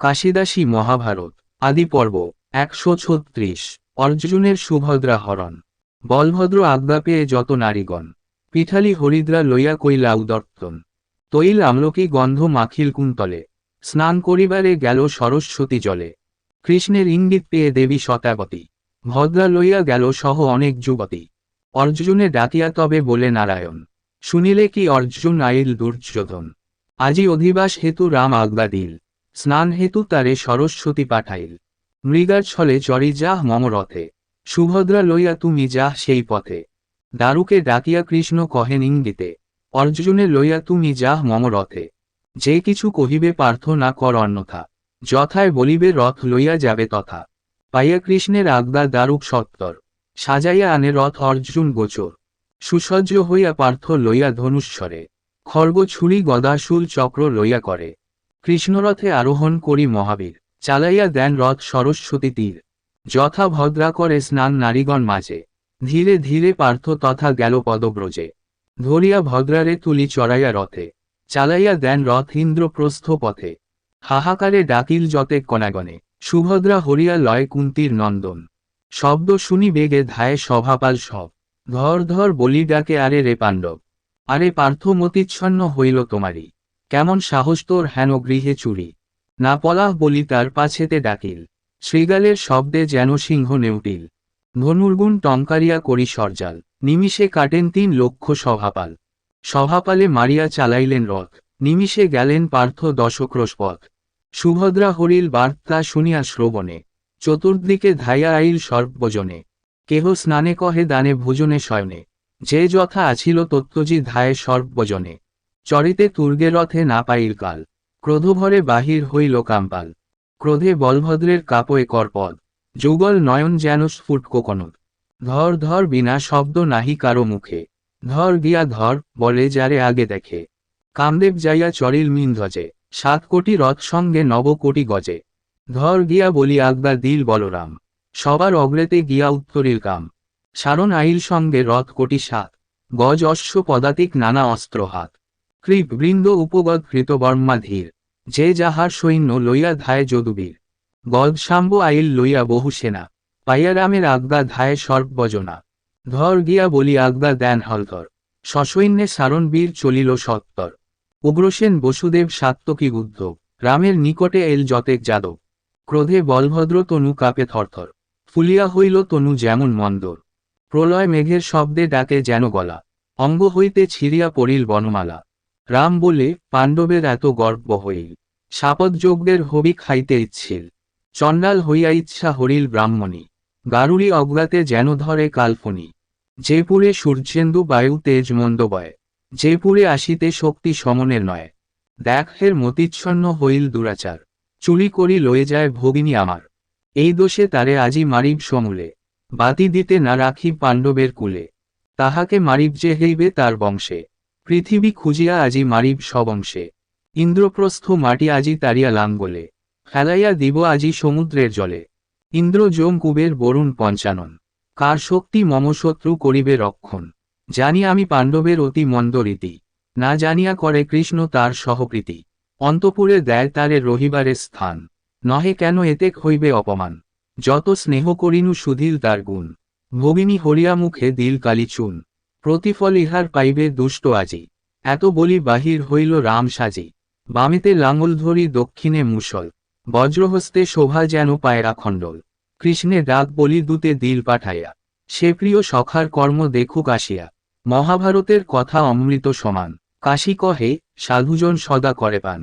কাশিদাসী মহাভারত, আদি পর্ব, একশো ছত্রিশ, অর্জুনের সুভদ্রা হরণ। বলভদ্র আজ্ঞা পেয়ে যত নারীগণ, পিঠালি হরিদ্রা লইয়া কইলা উদর্তন। তৈল আমলকি গন্ধ মাখিল কুন্তলে, স্নান করিবারে গেল সরস্বতী জলে। কৃষ্ণের ইঙ্গিত পেয়ে দেবী শতাবতী ভদ্রা লইয়া গেল সহ অনেক যুবতী। অর্জুনে ডাকিয়া তবে বলে, নারায়ণ, শুনিলে কি অর্জুন আইল দুর্যোধন? আজি অধিবাস হেতু রাম আজ্ঞা দিল। স্নান হেতু তারে সরস্বতী পাঠাইল। মৃগার ছলে চরি যাহ মম রথে। সুভদ্রা লইয়া তুমি যাহ সেই পথে। দারুকে ডাকিয়া কৃষ্ণ কহেন ইঙ্গিতে, অর্জুনে লইয়া তুমি যাহ মম রথে। যে কিছু কহিবে পার্থ না কর অন্যথা, যথায় বলিবে রথ লইয়া যাবে তথা। পাইয়া কৃষ্ণের আজ্ঞা দারুক সত্তর, সাজাইয়া আনে রথ অর্জুন গোচর। সুসজ্জ হইয়া পার্থ লইয়া ধনুষ্বরে খর্গ ছুরি গদাশুল চক্র লইয়া করে। কৃষ্ণরথে আরোহণ করি মহাবীর, চালাইয়া দেন রথ সরস্বতী তীর। যথা ভদ্রা করে স্নান নারীগণ মাঝে, ধীরে ধীরে পার্থ তথা গেল পদব্রজে। ধরিয়া ভদ্রারে তুলি চড়াইয়া রথে, চালাইয়া দেন রথ ইন্দ্রপ্রস্থ পথে। হাহাকারে ডাকিল যতে কণাগণে সুভদ্রা হরিয়া লয় কুন্তির নন্দন। শব্দ শুনি বেগে ধায় সভাপাল সব, ধর ধর বলি ডাকে আরে রে পাণ্ডব, আরে পার্থ মতিচ্ছন্ন হইল তোমারি কেমন সাহস তোর হেন গৃহে চুরি। না পলাহ বলি তার পাছেতে ডাকিল। শ্রীগালের শব্দে যেন সিংহ নেউটিল। ধনুর্গুণ টঙ্কারিয়া করি সরজাল। নিমিষে কাটেন তিন লক্ষ সভাপাল। সভাপালে মারিয়া চালাইলেন রথ। নিমিষে গেলেন পার্থ দশক্রোশ পথ সুভদ্রা হরিল বার্তা শুনিয়া শ্রবণে। চতুর্দিকে ধাইয়া আইল সর্বজনে। কেহ স্নানে কহে দানে ভোজনে শয়নে। যে যথা আছিল তত্ত্বজি ধায়ে সর্বজনে। চরিতে তুর্গে রথে না পাইল কাল। ক্রোধভরে বাহির হইল কাম্পাল। ক্রোধে বলভদ্রের কাপয়ে করপদ। যুগল নয়ন যেন স্ফুট কোকনদ ধর ধর বিনা শব্দ নাহি কারও মুখে। ধর গিয়া ধর, বলে যারে আগে দেখে। কামদেব যাইয়া চরিল মিন ধ্বজে সাত কোটি রথ সঙ্গে নব কোটি গজে। ধর গিয়া বলি আজ্ঞা দিল বলরাম। সবার অগ্রেতে গিয়া উত্তরিল কাম। সারণ আইল সঙ্গে রথ কোটি সাত। গজ অশ্ব পদাতিক নানা অস্ত্র হাত। কৃপ বৃন্দ উপগত কৃতবর্মা ধীর যে যাহার সৈন্য লইয়া ধায় যদুবীর। গদ শাম্ব আইল লইয়া বহু সেনা পাইয়া রামের আজ্ঞা ধায় সর্বজনা। ধর গিয়া বলি আজ্ঞা দেন হলধর সসৈন্যে সারণ বীর চলিল সত্তর। উগ্রসেন বসুদেব সাত্তকী উদ্ধব, রামের নিকটে এল যতেক যাদব। ক্রোধে বলভদ্র তনু কাপে থরথর, ফুলিয়া হইল তনু যেমন মন্দর। প্রলয় মেঘের শব্দে ডাকে যেন গলা, অঙ্গ হইতে ছিড়িয়া পড়িল বনমালা। রাম বলে, পাণ্ডবের এত গর্ব হইল সাপদযজ্ঞের হবি খাইতে ইচ্ছিল। চণ্ডাল হইয়া ইচ্ছা হরিল ব্রাহ্মণী। গারুড়ি অজ্ঞাতে যেন ধরে কালফনি যে পুরে সূর্যেন্দু বায়ু তেজ মন্দবয় যে পুরে আসিতে শক্তি সমনের নয়। দেখের মতিচ্ছন্ন হইল দুরাচার। চুরি করি লয়ে যায় ভগিনী আমার। এই দোষে তারে আজি মারিব সমূলে। বাতি দিতে না রাখি পাণ্ডবের কুলে। তাহাকে মারিব যে হইবে তার বংশে। পৃথিবী খুঁজিয়া আজি মারিব সবংশে ইন্দ্রপ্রস্থ মাটি আজি তারিয়া লাঙ্গলে ফেলাইয়া দিব আজি সমুদ্রের জলে। ইন্দ্র যোম কুবের বরুণ পঞ্চানন। কার শক্তি মম শত্রু করিবে রক্ষণ? জানি আমি পাণ্ডবের অতি মন্দ রীতি। না জানিয়া করে কৃষ্ণ তার সহপ্রীতি। অন্তপুরে দেয় তারে রহিবারে স্থান। নহে কেন এতেক হইবে অপমান? যত স্নেহ করিনু সুধীল তার গুণ। ভগিনী হরিয়া মুখে দিল কালি চুন। প্রতিফল ইহার পাইবে দুষ্ট আজি। এত বলি বাহির হইল রাম সাজি। বামেতে লাঙ্গল ধরি দক্ষিণে মুসল বজ্রহস্তে শোভা যেন পায়রা খণ্ডল কৃষ্ণে ডাক বলি দূতে দিল পাঠাইয়া। সে প্রিয় সখার কর্ম দেখুক আসিয়া। মহাভারতের কথা অমৃত সমান। কাশী কহে, সাধুজন সদা করে পান।